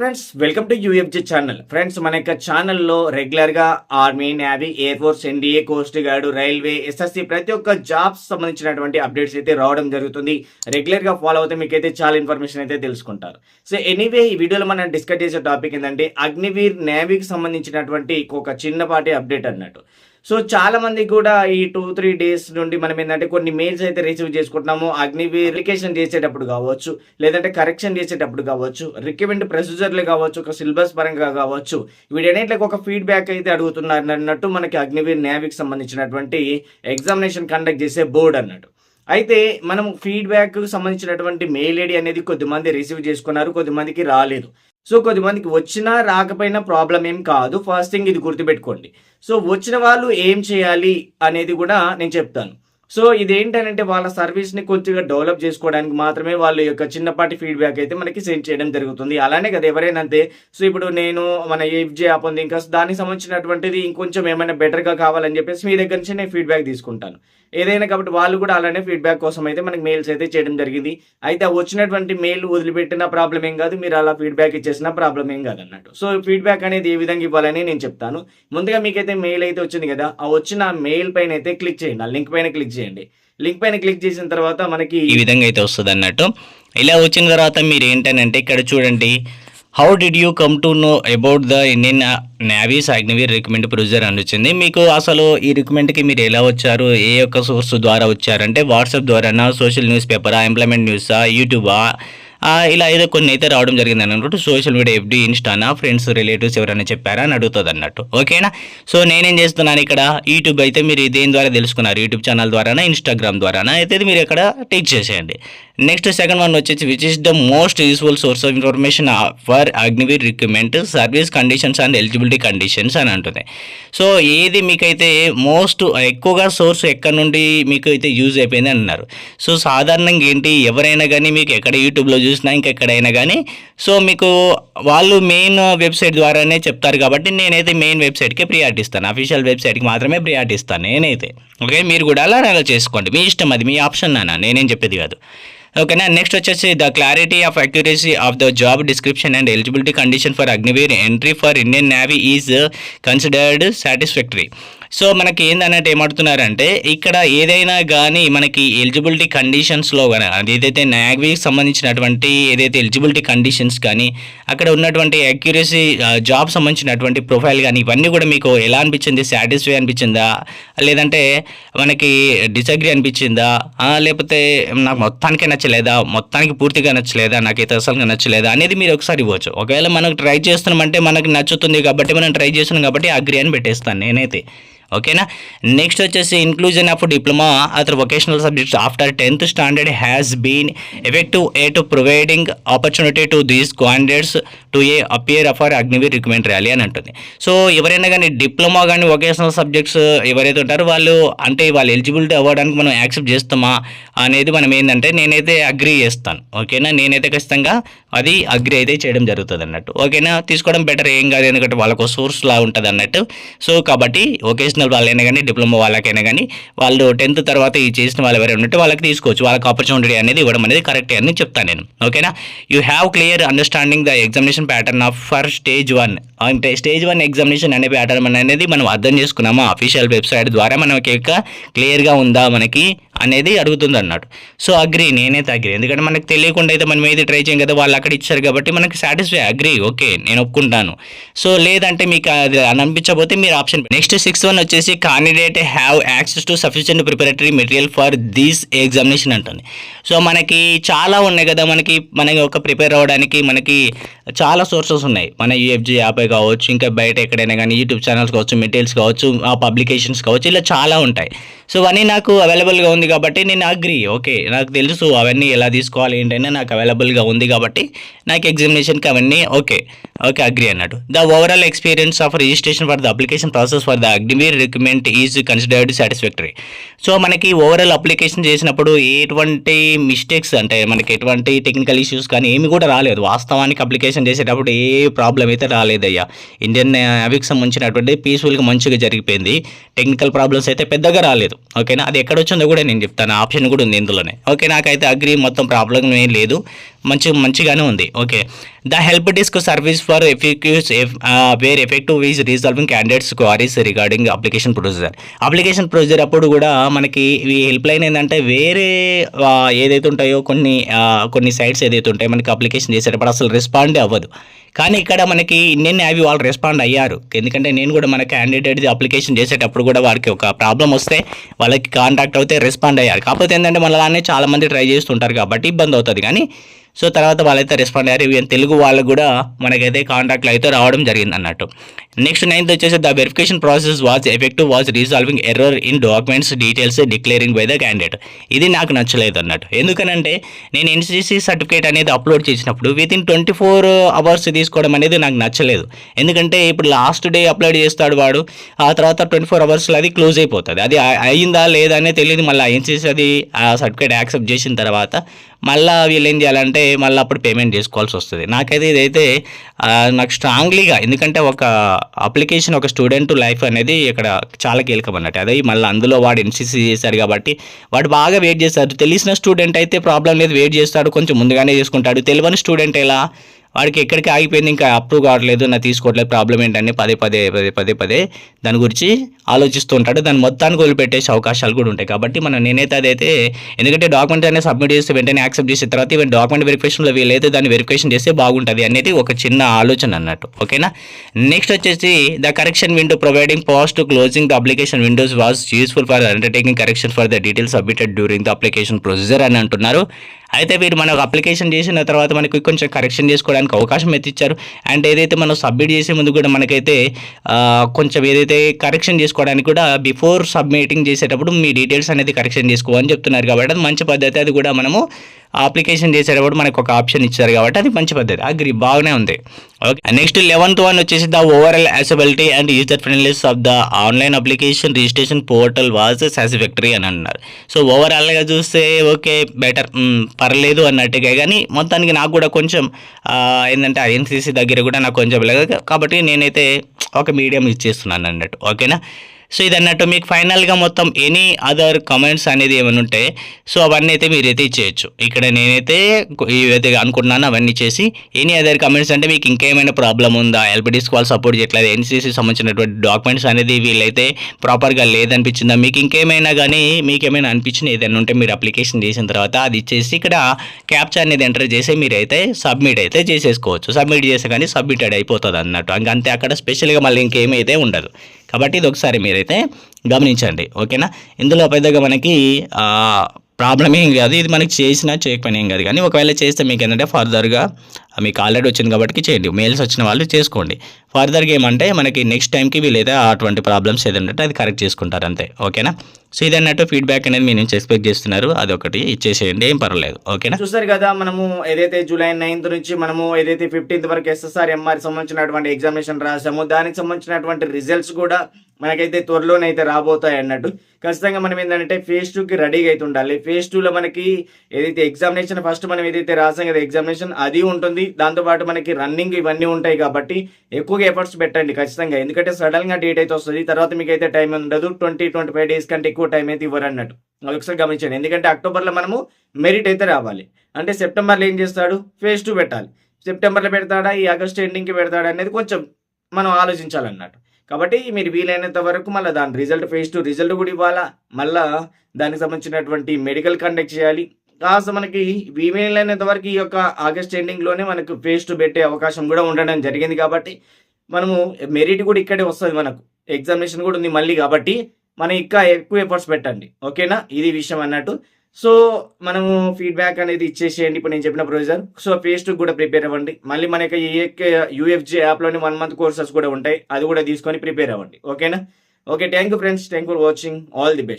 Friends welcome to UFG channel friends మన యొక్క ఛానల్లో రెగ్యులర్గా army navy air force NDA coast guard railway SSC ప్రతి ఒక్క జాబ్స్ సంబంధించినటువంటి అప్డేట్స్ అయితే రావడం జరుగుతుంది. రెగ్యులర్గా ఫాలో అవుతే మీకైతే చాలా ఇన్ఫర్మేషన్ అయితే తెలుసుకుంటారు. సో ఎనీవే ఈ వీడియోలో మనం డిస్కస్ చేసే టాపిక్ ఏంటంటే అగ్నివీర్ నేవీకి సంబంధించినటువంటి ఒక చిన్నపాటి అప్డేట్ అన్నట్టు. సో చాలా మంది కూడా ఈ టూ త్రీ డేస్ నుండి మనం ఏంటంటే కొన్ని మెయిల్స్ అయితే రిసీవ్ చేసుకుంటున్నాము. అగ్ని అప్లికేషన్ చేసేటప్పుడు కావచ్చు లేదంటే కరెక్షన్ చేసేటప్పుడు కావచ్చు రికమెండ్ ప్రొసీజర్లు కావచ్చు ఒక సిలబస్ పరంగా కావచ్చు. వీటన్నిటికి ఒక ఫీడ్బ్యాక్ అయితే అడుగుతున్నారు అన్నట్టు మనకి అగ్నివీర్ నేవీకి సంబంధించినటువంటి ఎగ్జామినేషన్ కండక్ట్ చేసే బోర్డు అన్నట్టు అయితే మనం ఫీడ్బ్యాక్ సంబంధించినటువంటి మెయిల్ ఐడి అనేది కొద్దిమంది రిసీవ్ చేసుకున్నారు కొద్దిమందికి రాలేదు. సో కొద్దిమందికి వచ్చినా రాకపోయినా ప్రాబ్లం ఏం కాదు. ఫస్ట్ థింగ్ ఇది గుర్తుపెట్టుకోండి. సో వచ్చిన వాళ్ళు ఏం చేయాలి అనేది కూడా నేను చెప్తాను. సో ఇదేంటనంటే వాళ్ళ సర్వీస్ని కొద్దిగా డెవలప్ చేసుకోవడానికి మాత్రమే వాళ్ళ యొక్క చిన్నపాటి ఫీడ్బ్యాక్ అయితే మనకి సెండ్ చేయడం జరుగుతుంది. అలానే కదా ఎవరైనా అంతే సో ఇప్పుడు నేను మన ఏఫ్జే యాప్ ఉంది ఇంకా దానికి సంబంధించినటువంటిది ఇంకొంచెం ఏమైనా బెటర్గా కావాలని చెప్పేసి మీ దగ్గర నుంచి నేను ఫీడ్బ్యాక్ తీసుకుంటాను. ఏదైనా కాబట్టి వాళ్ళు కూడా అలానే ఫీడ్బ్యాక్ కోసం అయితే మనకి మెయిల్స్ అయితే చేయడం జరిగింది. అయితే ఆ వచ్చినటువంటి మెయిల్ వదిలిపెట్టిన ప్రాబ్లం ఏం కాదు మీరు అలా ఫీడ్బ్యాక్ ఇచ్చేసిన ప్రాబ్లం ఏం కాదు అన్నట్టు. సో ఫీడ్బ్యాక్ అనేది ఏ విధంగా ఇవ్వాలని నేను చెప్తాను. ముందుగా మీకైతే మెయిల్ అయితే వచ్చింది కదా ఆ వచ్చిన మెయిల్ పైన అయితే క్లిక్ చేయండి. ఆ లింక్ పైన క్లిక్ చేయండి. లింక్ పైన క్లిక్ చేసిన తర్వాత మనకి ఈ విధంగా అయితే వస్తుంది అన్నట్టు ఇలా వచ్చిన తర్వాత మీరు ఏంటనంటే ఇక్కడ చూడండి how did you come to know about the Indian navy's Agniveer recommend procedure అని వచ్చింది మీకు అసలు ఈ రికమెండ్కి మీరు ఎలా వచ్చారు? ఏ యొక్క సోర్స్ ద్వారా వచ్చారంటే వాట్సాప్ ద్వారానా సోషల్ న్యూస్ పేపరా ఎంప్లాయ్మెంట్ న్యూసా యూట్యూబా ఇలా ఏదో కొన్ని అయితే రావడం జరిగింది అనుకుంటూ సోషల్ మీడియా ఎఫ్డి ఇన్స్టానా ఫ్రెండ్స్ రిలేటివ్స్ ఎవరైనా చెప్పారా అని అడుగుతుంది అన్నట్టు. ఓకేనా సో నేనేం చేస్తున్నాను ఇక్కడ? యూట్యూబ్ అయితే మీరు దేని ద్వారా తెలుసుకున్నారు? యూట్యూబ్ ఛానల్ ద్వారానా ఇన్స్టాగ్రామ్ ద్వారానా? అయితే మీరు ఇక్కడ టీచ్ చేసేయండి. నెక్స్ట్ సెకండ్ వన్ వచ్చేసి which is the most useful source of information for Agniveer recruitment service conditions and eligibility conditions అని అంటుంది. సో ఏది మీకైతే మోస్ట్ ఎక్కువగా సోర్స్ ఎక్కడ నుండి మీకు అయితే యూజ్ అయిపోయింది అన్నారు. సో సాధారణంగా ఏంటి? ఎవరైనా కానీ మీకు ఎక్కడ యూట్యూబ్లో చూసినా ఇంకెక్కడైనా కానీ సో మీకు వాళ్ళు మెయిన్ వెబ్సైట్ ద్వారానే చెప్తారు కాబట్టి నేనైతే మెయిన్ వెబ్సైట్కే ప్రియారిటీ ఇస్తాను అఫీషియల్ వెబ్సైట్కి మాత్రమే ప్రియారిటీ ఇస్తాను నేనైతే. ఓకే మీరు కూడా అలా అలా చేసుకోండి. మీ ఇష్టం అది. మీ ఆప్షన్ నాన్న. నేనేం చెప్పేది కాదు. ఓకేనా నెక్స్ట్ వచ్చేసి the clarity of accuracy of the job description and eligibility condition for Agniveer entry for Indian navy is considered satisfactory so మనకి ఏందన్నట్టు ఏమడుతున్నారంటే ఇక్కడ ఏదైనా కానీ మనకి ఎలిజిబిలిటీ కండిషన్స్లో కానీ అది ఏదైతే నాగ్వీకి సంబంధించినటువంటి ఏదైతే ఎలిజిబిలిటీ కండిషన్స్ కానీ అక్కడ ఉన్నటువంటి అక్యురసీ జాబ్ సంబంధించినటువంటి ప్రొఫైల్ కానీ ఇవన్నీ కూడా మీకు ఎలా అనిపించింది? సాటిస్ఫై అనిపించిందా? లేదంటే మనకి డిసగ్రీ అనిపించిందా? లేకపోతే నాకు మొత్తానికి నచ్చలేదా? మొత్తానికి పూర్తిగా నచ్చలేదా? నాకైతే అసలు నచ్చలేదా? అనేది మీరు ఒకసారి ఇవ్వచ్చు. ఒకవేళ మనకు ట్రై చేస్తున్నామంటే మనకు నచ్చుతుంది కాబట్టి మనం ట్రై చేస్తున్నాం కాబట్టి అగ్రి అని పెట్టేస్తాను నేనైతే. ఓకేనా? నెక్స్ట్ వచ్చేసి ఇంక్లూజన్ ఆఫ్ డిప్లొమా అతను vocational subjects after tenth standard has been effective a to providing opportunity to these candidates to a appear for Agniveer recommend rally అని అంటుంది. సో ఎవరైనా కానీ డిప్లొమా కానీ వొకేషనల్ సబ్జెక్ట్స్ ఎవరైతే ఉంటారో వాళ్ళు అంటే వాళ్ళు ఎలిజిబిలిటీ అవ్వడానికి మనం యాక్సెప్ట్ చేస్తామా అనేది మనం ఏంటంటే నేనైతే అగ్రి చేస్తాను. ఓకేనా? నేనైతే ఖచ్చితంగా అది అగ్రి అయితే చేయడం జరుగుతుంది అన్నట్టు. ఓకేనా? తీసుకోవడం బెటర్ ఏం కాదు ఎందుకంటే వాళ్ళకు సోర్స్ లా ఉంటుంది అన్నట్టు సో కాబట్టి వొకేషనల్ వాళ్ళైనా కానీ డిప్లొమా వాళ్ళకైనా కానీ వాళ్ళు టెన్త్ తర్వాత ఈ చేసిన వాళ్ళు ఎవరైనా ఉంటే వాళ్ళకి తీసుకోవచ్చు. వాళ్ళకి ఆపర్చునిటీ అనేది ఇవ్వడం అనేది కరెక్ట్ అని చెప్తాను నేను. ఓకేనా you have clear understanding the examination pattern of for stage one అంటే స్టేజ్ వన్ ఎగ్జామినేషన్ అనే ప్యాటర్న్ అనేది మనం అర్థం చేసుకున్నామా? అఫీషియల్ వెబ్సైట్ ద్వారా మనకి క్లియర్గా ఉందా మనకి? అనేది అడుగుతుంది అన్నాడు సో అగ్రి నేనైతే అగ్రి ఎందుకంటే మనకు తెలియకుండా అయితే మనం ఏది ట్రై చేయం కదా వాళ్ళు అక్కడ ఇచ్చారు కాబట్టి మనకి సాటిస్ఫై అగ్రి ఓకే నేను ఒప్పుకుంటాను. సో లేదంటే మీకు అది అనిపించకపోతే మీరు ఆప్షన్ నెక్స్ట్ సిక్స్త్ వన్ వచ్చేసి candidate have access to sufficient preparatory material for these examination అంటుంది. సో మనకి చాలా ఉన్నాయి కదా మనకి మనకి ఒక ప్రిపేర్ అవ్వడానికి మనకి చాలా సోర్సెస్ ఉన్నాయి. మన యూఎఫ్జీ యాప్ కావచ్చు ఇంకా బయట ఎక్కడైనా కానీ యూట్యూబ్ ఛానల్స్ కావచ్చు మెటీరియల్స్ కావచ్చు ఆ పబ్లికేషన్స్ కావచ్చు ఇలా చాలా ఉంటాయి. సో అవన్నీ నాకు అవైలబుల్గా ఉంది కాబట్టి నేను అగ్రి ఓకే నాకు తెలుసు అవన్నీ ఎలా తీసుకోవాలి ఏంటంటే నాకు అవైలబుల్గా ఉంది కాబట్టి నాకు ఎగ్జామినేషన్కి అవన్నీ ఓకే ఓకే అగ్రి అన్నట్టు the overall experience of registration for the application process for the Agniveer recruitment is considered satisfactory so మనకి ఓవరాల్ అప్లికేషన్ చేసినప్పుడు ఎటువంటి మిస్టేక్స్ అంటే మనకి ఎటువంటి టెక్నికల్ ఇష్యూస్ కానీ ఏమి కూడా రాలేదు. వాస్తవానికి అప్లికేషన్ చేసేటప్పుడు ఏ ప్రాబ్లం అయితే రాలేదయ్యా. ఇండియన్ నేవీకి uh, సంబంధించినటువంటి పీస్ఫుల్గా మంచిగా జరిగిపోయింది. టెక్నికల్ ప్రాబ్లమ్స్ అయితే పెద్దగా రాలేదు. ఓకేనా అది ఎక్కడ వచ్చిందో కూడా నేను చెప్తాను. ఆప్షన్ కూడా ఉంది ఇందులోనే. ఓకే నాకైతే అగ్రి మొత్తం ప్రాబ్లం ఏం లేదు. మంచి మంచిగానే ఉంది. Okay. The help desk service for FAQs where effective is resolving candidates queries regarding application procedure application procedure అప్పుడు కూడా మనకి ఈ హెల్ప్ లైన్ ఏంటంటే వేరే ఏదైతే ఉంటాయో కొన్ని కొన్ని సైట్స్ ఏదైతే ఉంటాయో మనకి అప్లికేషన్ చేసేటప్పుడు అసలు రెస్పాండే అవ్వదు. కానీ ఇక్కడ మనకి ఇండియన్ అవి వాళ్ళు రెస్పాండ్ అయ్యారు. ఎందుకంటే నేను కూడా మన క్యాండిడేట్ అప్లికేషన్ చేసేటప్పుడు కూడా వారికి ఒక ప్రాబ్లం వస్తే వాళ్ళకి కాంటాక్ట్ అవుతే రెస్పాండ్ అయ్యారు. కాకపోతే ఏంటంటే మనలానే చాలామంది ట్రై చేస్తుంటారు కాబట్టి ఇబ్బంది అవుతుంది. కానీ సో తర్వాత వాళ్ళైతే రెస్పాండ్ అయ్యారు. ఈవెన్ తెలుగు వాళ్ళకు కూడా మనకైతే కాంటాక్ట్లు అయితే రావడం జరిగింది అన్నట్టు నెక్స్ట్ నైన్త్ వచ్చేసి the verification process was effective was resolving error in documents details declaring by the candidate ఇది నాకు నచ్చలేదు అన్నట్టు. ఎందుకనంటే నేను ఎన్సీసీ సర్టిఫికేట్ అనేది అప్లోడ్ చేసినప్పుడు within twenty four hours తీసుకోవడం అనేది నాకు నచ్చలేదు. ఎందుకంటే ఇప్పుడు లాస్ట్ డే అప్లోడ్ చేస్తాడు వాడు ఆ తర్వాత ట్వంటీ ఫోర్ అవర్స్లో అది క్లోజ్ అయిపోతుంది. అది అయిందా లేదా అనేది తెలియదు. మళ్ళీ ఎన్సీసీ అది ఆ సర్టిఫికేట్ యాక్సెప్ట్ చేసిన తర్వాత మళ్ళీ వీళ్ళు ఏం చేయాలంటే మళ్ళీ అప్పుడు పేమెంట్ చేసుకోవాల్సి వస్తుంది. నాకైతే ఇదైతే నాకు స్ట్రాంగ్లీగా ఎందుకంటే ఒక అప్లికేషన్ ఒక స్టూడెంట్ లైఫ్ అనేది ఇక్కడ చాలా కీలకం అన్నట్టు. అదే మళ్ళీ అందులో వాడు ఎన్సీసీ చేశారు కాబట్టి వాడు బాగా వెయిట్ చేస్తాడు. తెలిసిన స్టూడెంట్ అయితే ప్రాబ్లం లేదు వెయిట్ చేస్తాడు కొంచెం ముందుగానే చేసుకుంటాడు. తెలియని స్టూడెంట్ ఎలా? వాడికి ఎక్కడికి ఆగిపోయింది ఇంకా అప్రూవ్ కావట్లేదు నా తీసుకోవట్లేదు ప్రాబ్లం ఏంటని పదే పదే పదే పదే పదే దాని గురించి ఆలోచిస్తూ ఉంటాడు. దాన్ని మొత్తానికి వదిలిపెట్టేసే అవకాశాలు కూడా ఉంటాయి. కాబట్టి మనం నేనైతే అదైతే ఎందుకంటే డాక్యుమెంట్ అనేది సబ్మిట్ చేస్తే వెంటనే యాక్సెప్ట్ చేసిన తర్వాత ఈవెన్ డాక్యుమెంట్ వెరిఫికేషన్లో వీలైతే దాన్ని వెరిఫికేషన్ చేస్తే బాగుంటుంది అనేది ఒక చిన్న ఆలోచన అన్నట్టు. ఓకేనా? నెక్స్ట్ వచ్చేసి the correction window providing past closing the application windows was useful for undertaking correction for the details submitted during the application procedure అని అంటున్నారు. అయితే వీరు మనకు అప్లికేషన్ చేసిన తర్వాత మనకి కొంచెం కరెక్షన్ చేసుకోవడానికి అవకాశం అయితే ఇచ్చారు. అండ్ ఏదైతే మనం సబ్మిట్ చేసే ముందు కూడా మనకైతే కొంచెం ఏదైతే కరెక్షన్ చేసుకోవడానికి కూడా బిఫోర్ సబ్మిటింగ్ చేసేటప్పుడు మీ డీటెయిల్స్ అనేది కరెక్షన్ చేసుకోవాలని చెప్తున్నారు. కాబట్టి అది మంచి పద్ధతి. అది కూడా మనము అప్లికేషన్ చేసేటప్పుడు మనకు ఒక ఆప్షన్ ఇచ్చారు కాబట్టి అది మంచి పద్ధతి. అగ్రి బాగానే ఉంది. ఓకే నెక్స్ట్ లెవెన్త్ వన్ వచ్చేసి the overall usability and user friendliness of the online application registration portal was satisfactory అని అన్నారు. సో ఓవరాల్గా చూస్తే ఓకే బెటర్ hmm, పర్లేదు అన్నట్టుగా. కానీ మొత్తానికి నాకు కూడా కొంచెం ఏంటంటే ఐఎన్సీసీ దగ్గర కూడా నాకు కొంచెం లేదు కాబట్టి నేనైతే ఒక మీడియం ఇచ్చేస్తున్నాను అన్నట్టు. ఓకేనా సో ఇది అన్నట్టు మీకు ఫైనల్గా మొత్తం ఎనీ అదర్ కమెంట్స్ అనేది ఏమైనా ఉంటాయి సో అవన్నీ అయితే మీరైతే ఇచ్చేయచ్చు. ఇక్కడ నేనైతే ఏవైతే అనుకుంటున్నానో అవన్నీ చేసి ఎనీ అదర్ కమెంట్స్ అంటే మీకు ఇంకేమైనా ప్రాబ్లం ఉందా? ఎల్పిడిస్ స్కాల్ సపోర్ట్ చేయట్లేదు? ఎన్సీసీ సంబంధించినటువంటి డాక్యుమెంట్స్ అనేది వీళ్ళైతే ప్రాపర్గా లేదనిపించిందా? మీకు ఇంకేమైనా కానీ మీకు ఏమైనా అనిపించిన ఏదైనా ఉంటే మీరు అప్లికేషన్ చేసిన తర్వాత అది ఇచ్చేసి ఇక్కడ క్యాప్చర్ అనేది ఎంటర్ చేసి మీరైతే సబ్మిట్ అయితే చేసేసుకోవచ్చు. సబ్మిట్ చేసే కానీ సబ్మిటెడ్ అయిపోతుంది అన్నట్టు ఇంక అంతే అక్కడ స్పెషల్గా మళ్ళీ ఇంకేమైతే ఉండదు. కాబట్టి ఇది ఒకసారి మీరైతే గమనించండి ఓకేనా? ఇందులో పెద్దగా మనకి ప్రాబ్లం ఏం కాదు. ఇది మనకి చేసినా చేయకపోయినా ఏం కాదు. కానీ ఒకవేళ చేస్తే మీకు ఏంటంటే ఫర్దర్గా మీకు ఆల్రెడీ వచ్చింది కాబట్టి చేయండి. మెయిల్స్ వచ్చిన వాళ్ళు చేసుకోండి. ఫర్దర్గా ఏమంటే మనకి నెక్స్ట్ టైంకి వీళ్ళైతే అటువంటి ప్రాబ్లమ్స్ ఏదంటే అది కరెక్ట్ చేసుకుంటారు అంతే. ఓకేనా? సో ఇది అన్నట్టు ఫీడ్బ్యాక్ అనేది మీ నుంచి ఎక్స్పెక్ట్ చేస్తున్నారు. అదొకటి ఇచ్చేసేయండి. ఏం పర్వాలేదు. ఓకేనా? చూస్తారు కదా మనము ఏదైతే జూలై నైన్త్ నుంచి మనము ఏదైతే ఫిఫ్టీన్త్ వరకు ఎస్ఎస్ఆర్ ఎంఆర్ సంబంధించినటువంటి ఎగ్జామినేషన్ రాసాము దానికి సంబంధించినటువంటి రిజల్ట్స్ కూడా మనకైతే త్వరలోనైతే రాబోతాయి అన్నట్టు. ఖచ్చితంగా మనం ఏంటంటే ఫేజ్ టూకి రెడీగా అయితే ఉండాలి. ఫేజ్ టూలో మనకి ఏదైతే ఎగ్జామినేషన్ ఫస్ట్ మనం ఏదైతే రాసాం కదా ఎగ్జామినేషన్ అది ఉంటుంది. దాంతోపాటు మనకి రన్నింగ్ ఇవన్నీ ఉంటాయి కాబట్టి ఎక్కువగా ఎఫర్ట్స్ పెట్టండి ఖచ్చితంగా. ఎందుకంటే సడన్గా డేట్ అయితే వస్తుంది. తర్వాత మీకు అయితే టైం ఉండదు. ట్వంటీ ట్వంటీ ఫైవ్ డేస్ కంటే ఎక్కువ టైం అయితే ఇవ్వరు అన్నట్టు అది ఒకసారి గమనించండి. ఎందుకంటే అక్టోబర్లో మనము మెరిట్ అయితే రావాలి. అంటే సెప్టెంబర్లో ఏం చేస్తాడు? ఫేజ్ టూ పెట్టాలి. సెప్టెంబర్లో పెడతాడా? ఈ ఆగస్ట్ ఎండింగ్కి పెడతాడా? అనేది కొంచెం మనం ఆలోచించాలన్నట్టు. కాబట్టి మీరు వీలైనంత వరకు మళ్ళీ దాని రిజల్ట్ ఫేజ్ టూ రిజల్ట్ కూడా ఇవ్వాలా? మళ్ళా దానికి సంబంధించినటువంటి మెడికల్ కండక్ట్ చేయాలి. కాస్త మనకి వీలైనంత వరకు ఈ యొక్క ఆగస్ట్ ఎండింగ్లోనే మనకు ఫేజ్ టూ పెట్టే అవకాశం కూడా ఉండడం జరిగింది కాబట్టి మనము మెరిట్ కూడా ఇక్కడే వస్తుంది మనకు. ఎగ్జామినేషన్ కూడా ఉంది మళ్ళీ కాబట్టి మనం ఇంకా ఎక్కువ ఎఫర్ట్స్ పెట్టండి. ఓకేనా ఇది విషయం అన్నట్టు. సో మనము ఫీడ్బ్యాక్ అనేది ఇచ్చేసేయండి. ఇప్పుడు నేను చెప్పిన ప్రొసీజర్ సో ఫేస్ టూ కూడా ప్రిపేర్ అవ్వండి. మళ్ళీ మనకి యూఎఫ్జీ యాప్లోని వన్ మంత్ కోర్సెస్ కూడా ఉంటాయి. అది కూడా తీసుకొని ప్రిపేర్ అవ్వండి. ఓకేనా okay thank you friends thank for watching all the best